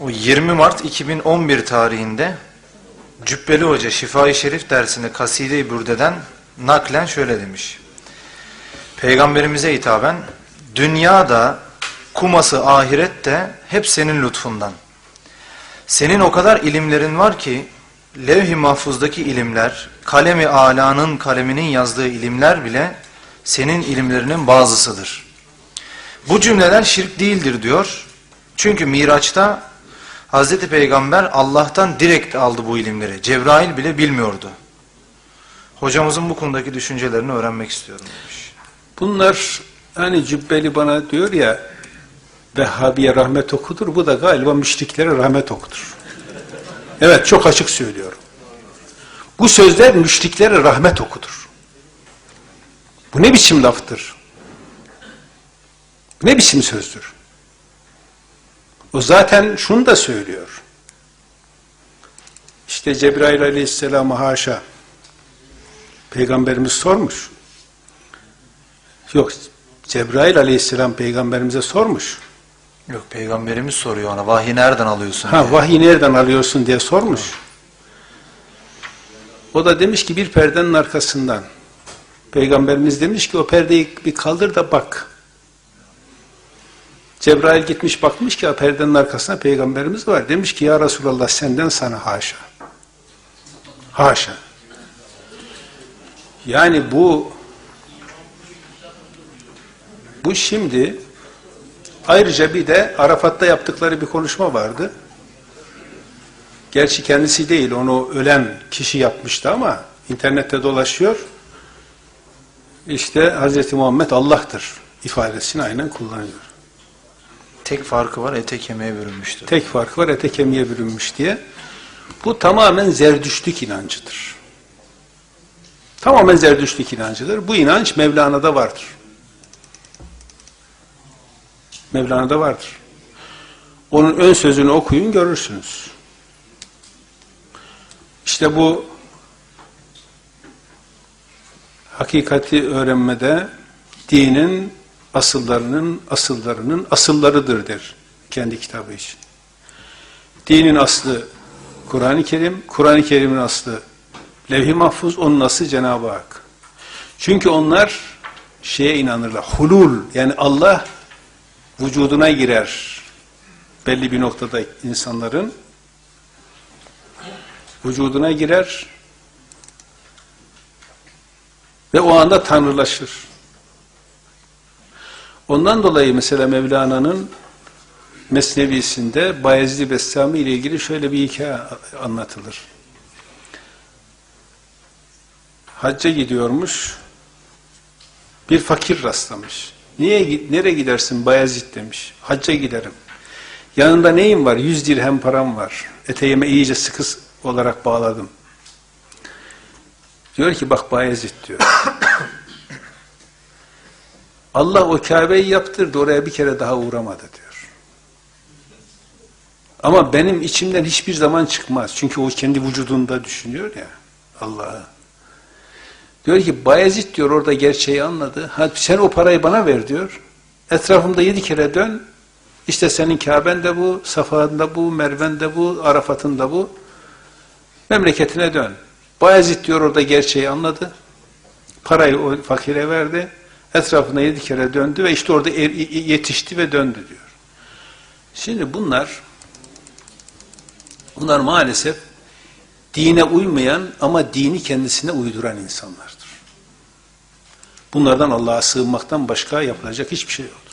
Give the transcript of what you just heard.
O 20 Mart 2011 tarihinde Cübbeli Hoca Şifai Şerif dersinde Kaside-i Bürde'den naklen şöyle demiş. Peygamberimize hitaben dünyada kuması ahirette hep senin lütfundan. Senin o kadar ilimlerin var ki levh-i mahfuzdaki ilimler, kalemi alanın kaleminin yazdığı ilimler bile senin ilimlerinin bazısıdır. Bu cümleler şirk değildir diyor. Çünkü Miraç'ta Hazreti Peygamber Allah'tan direkt aldı bu ilimleri. Cebrail bile bilmiyordu. Hocamızın bu konudaki düşüncelerini öğrenmek istiyorum demiş. Bunlar hani Cübbeli bana diyor ya Vehhabiye rahmet okudur. Bu da galiba müşriklere rahmet okudur. Evet çok açık söylüyorum. Bu sözler müşriklere rahmet okudur. Bu ne biçim laftır? Bu ne biçim sözdür? O zaten şunu da söylüyor. İşte Cebrail aleyhisselam'a haşa Peygamberimiz sormuş. Yok Cebrail aleyhisselam peygamberimize sormuş. Yok peygamberimiz soruyor ona vahiy nereden alıyorsun Ha diye. vahiy nereden alıyorsun diye sormuş. O da demiş ki bir perdenin arkasından. Peygamberimiz demiş ki o perdeyi bir kaldır da bak. Cebrail gitmiş bakmış ki perdenin arkasında peygamberimiz var. Demiş ki ya Resulallah senden sana haşa. Haşa. Yani bu bu şimdi ayrıca bir de Arafat'ta yaptıkları bir konuşma vardı. Gerçi kendisi değil, onu ölen kişi yapmıştı ama internette dolaşıyor. İşte Hz. Muhammed Allah'tır ifadesini aynen kullanıyor. Tek farkı var ete kemiğe bürünmüştür. Tek farkı var ete kemiğe bürünmüş diye. Bu tamamen zerdüştlük inancıdır. Tamamen zerdüştlük inancıdır. Bu inanç Mevlana'da vardır. Mevlana'da vardır. Onun ön sözünü okuyun görürsünüz. İşte bu hakikati öğrenmede dinin asıllarının asıllarının asıllarıdır der kendi kitabı için. Dinin aslı Kur'an-ı Kerim, Kur'an-ı Kerim'in aslı levh-i mahfuz, onun aslı Cenab-ı Hak. Çünkü onlar şeye inanırlar, hulul yani Allah vücuduna girer belli bir noktada insanların vücuduna girer ve o anda tanrılaşır. Ondan dolayı mesela Mevlana'nın Mesnevisinde Bayezid Bestami ile ilgili şöyle bir hikaye anlatılır. Hacca gidiyormuş, bir fakir rastlamış. Niye, nereye gidersin Bayezid demiş. Hacca giderim. Yanında neyim var? Yüz dirhem param var. Eteğime iyice sıkı olarak bağladım. Diyor ki bak Bayezid diyor. Allah o Kabe'yi yaptırdı oraya bir kere daha uğramadı diyor. Ama benim içimden hiçbir zaman çıkmaz. Çünkü o kendi vücudunda düşünüyor ya Allah'ı. Diyor ki Bayezid diyor orada gerçeği anladı. Ha, sen o parayı bana ver diyor. Etrafımda yedi kere dön. İşte senin Kabe'n de bu, Safa'nın da bu, Merve'n de bu, Arafat'ın da bu. Memleketine dön. Bayezid diyor orada gerçeği anladı. Parayı o fakire verdi. Etrafına yedi kere döndü ve işte orada er, yetişti ve döndü diyor. Şimdi bunlar bunlar maalesef dine uymayan ama dini kendisine uyduran insanlardır. Bunlardan Allah'a sığınmaktan başka yapılacak hiçbir şey yok.